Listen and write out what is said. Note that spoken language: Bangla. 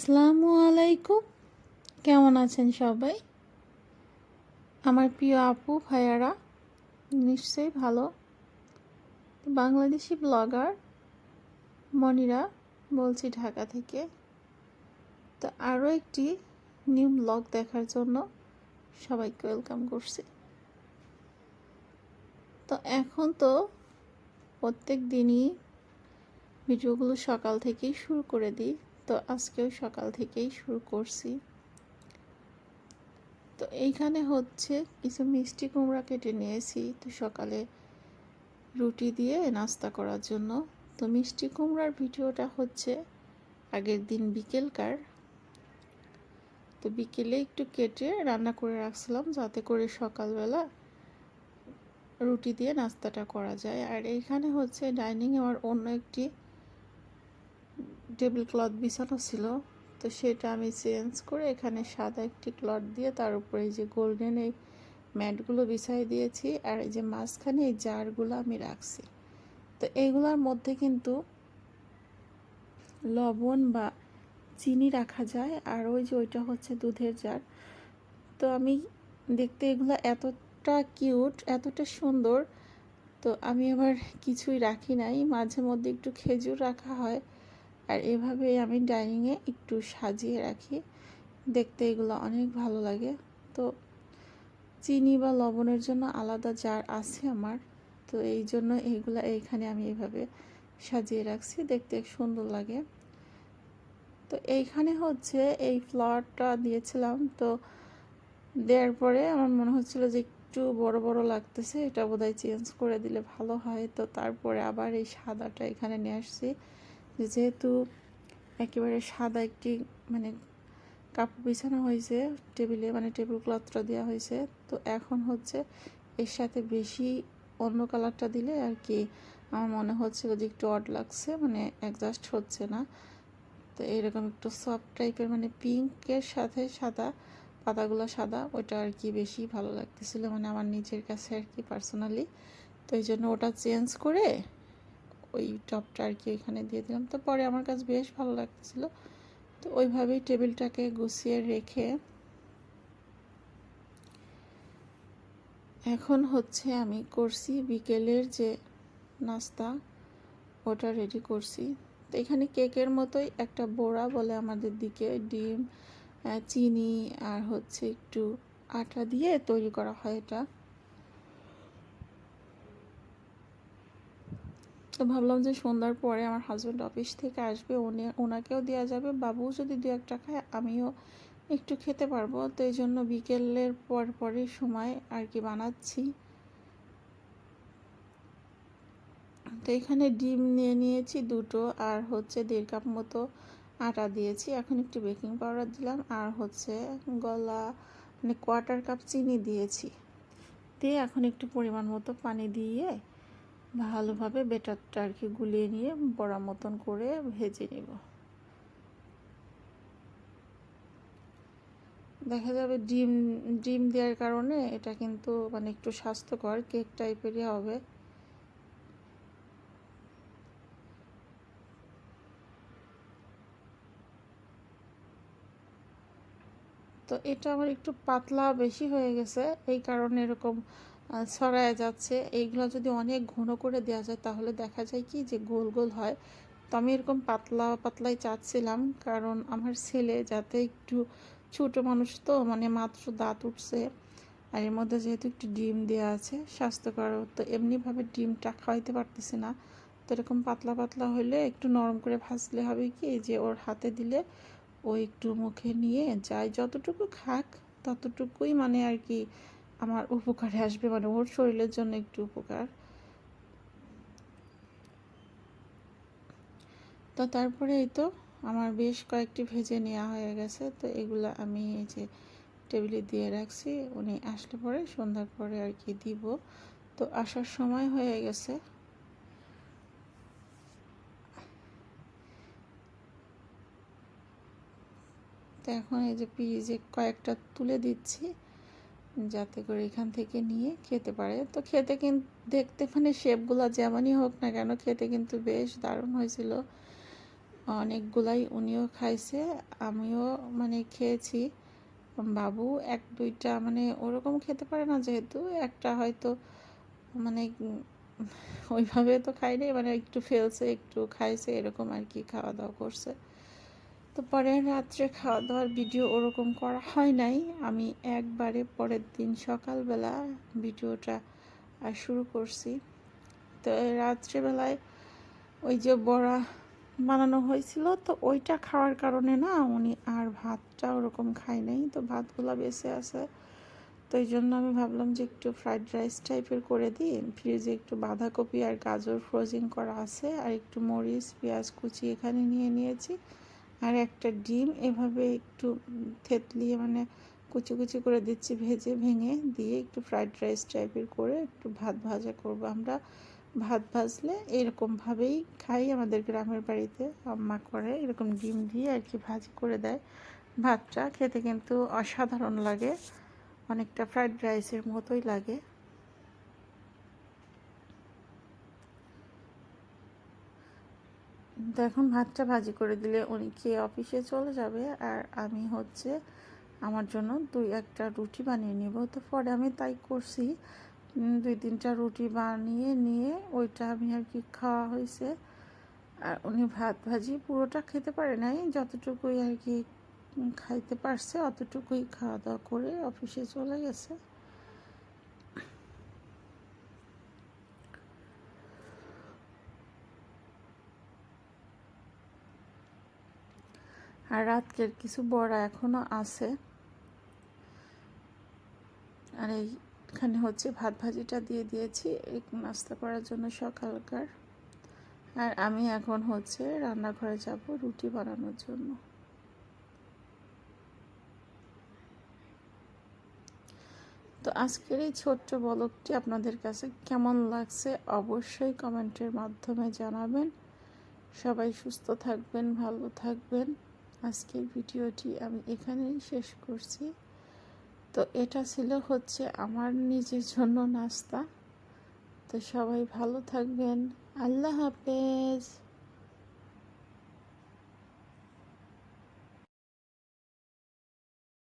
আসসালামু আলাইকুম। কেমন আছেন সবাই? আমার প্রিয় আপু, ভাইয়ারা, নিশ্চয়ই ভালো। বাংলাদেশি ব্লগার মনিরা বলছি ঢাকা থেকে। তো আরও একটি নিউ ব্লগ দেখার জন্য সবাইকে ওয়েলকাম করছি। তো এখন তো প্রত্যেক দিনই ভিডিওগুলো সকাল থেকেই শুরু করে দিই। তো আজকেও সকাল থেকেই শুরু করছি। তো এইখানে হচ্ছে কিছু মিষ্টি কুমড়া কেটে নিয়েছি। তো সকালে রুটি দিয়ে নাস্তা করার জন্য। তো মিষ্টি কুমড়ার ভিডিওটা হচ্ছে আগের দিন বিকেলকার। তো বিকেলে একটু কেটে রান্না করে রাখছিলাম যাতে করে সকালবেলা রুটি দিয়ে নাস্তাটা করা যায়। আর এইখানে হচ্ছে ডাইনিং আমার অন্য একটি টেবিল ক্লথ বিছানো ছিল, তো সেটা আমি চেঞ্জ করে এখানে সাদা একটি ক্লথ দিয়ে তার উপরে এই যে গোল্ডেন এই ম্যাটগুলো বিছাই দিয়েছি আর এই যে মাঝখানে এই জারগুলো আমি রাখছি। তো এইগুলোর মধ্যে কিন্তু লবণ বা চিনি রাখা যায় আর ওই যে ওইটা হচ্ছে দুধের জার। তো আমি দেখতে এগুলো এতটা কিউট এতটা সুন্দর, তো আমি আবার কিছুই রাখি নাই। মাঝে মধ্যে একটু খেজুর রাখা হয়। আর এভাবে আমি ডাইনিংয়ে একটু সাজিয়ে রাখি। দেখতে এগুলো অনেক ভালো লাগে। তো চিনি বা লবণের জন্য আলাদা জার আছে আমার। তো এই জন্য এইগুলা এইখানে আমি এভাবে সাজিয়ে রাখছি। দেখতে সুন্দর লাগে। তো এইখানে হচ্ছে এই ফ্লাওয়ারটা দিয়েছিলাম। তো দেওয়ার পরে আমার মনে হচ্ছিল যে একটু বড় বড় লাগতেছে। এটা বোধহয় চেঞ্জ করে দিলে ভালো হয়। তো তারপরে আবার এই সাদাটা এখানে নিয়ে আসছি। যেহেতু একেবারে সাদা একটি মানে কাপড় বিছানো হয়েছে, টেবিলে মানে টেবিল ক্লথটা দেওয়া হয়েছে, তো এখন হচ্ছে এর সাথে বেশি অন্য কালারটা দিলে আর কি আমার মনে হচ্ছিল যে একটু অড লাগছে মানে অ্যাডজাস্ট হচ্ছে না। তো এরকম একটু সফট টাইপের মানে পিঙ্কের সাথে সাদা, পাতাগুলো সাদা ওটা আর কি বেশি ভালো লাগতেছিল মানে আমার নিজের কাছে আর কি পার্সোনালি তো এই জন্য ওটা চেঞ্জ করে ওই টপটা আর কি ওইখানে দিয়ে দিলাম। তো পরে আমার কাছে বেশ ভালো লাগতেছিল। তো ওইভাবেই টেবিলটাকে গুছিয়ে রেখে এখন হচ্ছে আমি করছি বিকেলের যে নাস্তা, ওটা রেডি করছি। তো এখানে কেকের মতোই একটা বোড়া বলে আমাদের দিকে ডিম চিনি আর হচ্ছে একটু আটা দিয়ে তৈরি করা হয় এটা। তো ভাবলাম যে সন্ধ্যার পরে আমার হাজব্যান্ড অফিস থেকে আসবে, উনি ওনাকেও দেওয়া যাবে বাবু যদি দু একটা খায়, আমিও একটু খেতে পারব। তো এই জন্য বিকেলের পর পরই সময় আর কি বানাচ্ছি। তো এখানে ডিম নিয়ে নিয়েছি দুটো, আর হচ্ছে দেড় কাপ মতো আটা দিয়েছি। এখন একটু বেকিং পাউডার দিলাম, আর হচ্ছে গলা মানে কোয়ার্টার কাপ চিনি দিয়েছি। দিয়ে এখন একটু পরিমাণ মতো পানি দিয়ে ভালোভাবে বেটারটা আর কি গুলিয়ে নিয়ে বড়া মতন করে ভেজে নিব। দেখা যাবে ডিম ডিম দেওয়ার কারণে এটা কিন্তু মানে একটু স্বাস্থ্যকর কেক টাইপেরই হবে। তো এটা আমার একটু পাতলা বেশি হয়ে গেছে। এই কারণে এরকম ছড়ায় যাচ্ছে। এইগুলো যদি অনেক ঘন করে দেওয়া যায়, তাহলে দেখা যায় কি যে গোল গোল হয়। তো আমি এরকম পাতলা, পাতলাই চাচ্ছিলাম। কারণ আমার ছেলে যাতে একটু ছোট মানুষ তো মানে মাত্র দাঁত উঠছে। আর এর মধ্যে যেহেতু একটু ডিম দেওয়া আছে, স্বাস্থ্যকর। তো এমনিভাবে ডিমটা খাওয়াইতে পারতেছি না। তো এরকম পাতলা পাতলা হলে একটু নরম করে ভাজলে হবে কি, যে ওর হাতে দিলে ও একটু মুখে নিয়ে যাই যতটুকু খাক ততটুকুই মানে আর কি আমার উপকারে আসবে মানে ওর শরীরের জন্য একটু উপকার। তো তারপরে এই তো আমার বেশ কয়েকটি ভেজে নেওয়া হয়ে গেছে, তো এগুলো আমি এই যে টেবিলে দিয়ে রাখছি, উনি আসলে পরে সন্ধ্যার পরে আর কি দিব। তো আসার সময় হয়ে গেছে। এখন এই যে পিজে কয়েকটা তুলে দিচ্ছি, যাতে করে এখান থেকে নিয়ে খেতে পারে। তো খেতে কিন্তু দেখতে মানে শেপগুলো যেমনই হোক না কেন খেতে কিন্তু বেশ দারুণ হয়েছিল। অনেকগুলাই উনিও খাইছে, আমিও মানে খেয়েছি। বাবু এক দুইটা মানে ওরকম খেতে পারে না যেহেতু, একটা হয়তো মানে ওইভাবে তো খাইনি মানে একটু ফেলছে, একটু খাইছে, এরকম আর কি খাওয়া দাওয়া করছে। তো পরে রাত্রে খাওয়া দাওয়ার ভিডিও ওরকম করা হয় নাই। আমি একবারে পরের দিন সকালবেলা ভিডিওটা শুরু করছি। তো রাত্রেবেলায় ওই যে বড়া বানানো হয়েছিল, তো ওইটা খাওয়ার কারণে না উনি আর ভাতটা ওরকম খায় নাই। তো ভাতগুলো বেঁচে আছে। তো এই জন্য আমি ভাবলাম যে একটু ফ্রাইড রাইস টাইপের করে দিই। ফ্রিজে একটু বাঁধাকপি আর গাজর ফ্রোজিং করা আছে। আর একটু মরিচ, পেঁয়াজ কুচি এখানে নিয়ে নিয়েছি। আর একটা ডিম এভাবে একটু থেতলিয়ে মানে কুচি কুচি করে দিচ্ছি ভেজে ভেঙে দিয়ে একটু ফ্রাইড রাইস টাইপের করে একটু ভাত ভাজা করব আমরা। ভাত ভাজলে এরকমভাবেই খাই আমাদের গ্রামের বাড়িতে। আম্মা করে এরকম ডিম দিয়ে আর কি ভাজি করে দেয়। ভাতটা খেতে কিন্তু অসাধারণ লাগে। অনেকটা ফ্রাইড রাইসের মতোই লাগে। তো এখন ভাতটা ভাজি করে দিলে উনি খেয়ে অফিসে চলে যাবে আর আমি হচ্ছে আমার জন্য দুই একটা রুটি বানিয়ে নিব। তো পরে আমি তাই করছি। দুই তিনটা রুটি বানিয়ে নিয়ে ওইটা আমি আর কি খাওয়া হয়েছে। আর উনি ভাত ভাজি পুরোটা খেতে পারে নাই। যতটুকুই আর কি খাইতে পারছে, অতটুকুই খাওয়া দাওয়া করে অফিসে চলে গেছে। আর রাতকের কিছু বড়া এখনও আছে। আর এইখানে হচ্ছে ভাত ভাজিটা দিয়ে দিয়েছি নাস্তা করার জন্য সকালকার। আর আমি এখন হচ্ছে রান্নাঘরে যাব রুটি বানানোর জন্য। তো আজকের এই ছোট্ট বলকটি আপনাদের কাছে কেমন লাগছে অবশ্যই কমেন্টের মাধ্যমে জানাবেন। সবাই সুস্থ থাকবেন, ভালো থাকবেন। আজকের ভিডিওটি আমি এখানেই শেষ করছি। তো এটা ছিল হচ্ছে আমার নিজের জন্য নাস্তা। তো সবাই ভালো থাকবেন। আল্লাহ হাফেজ।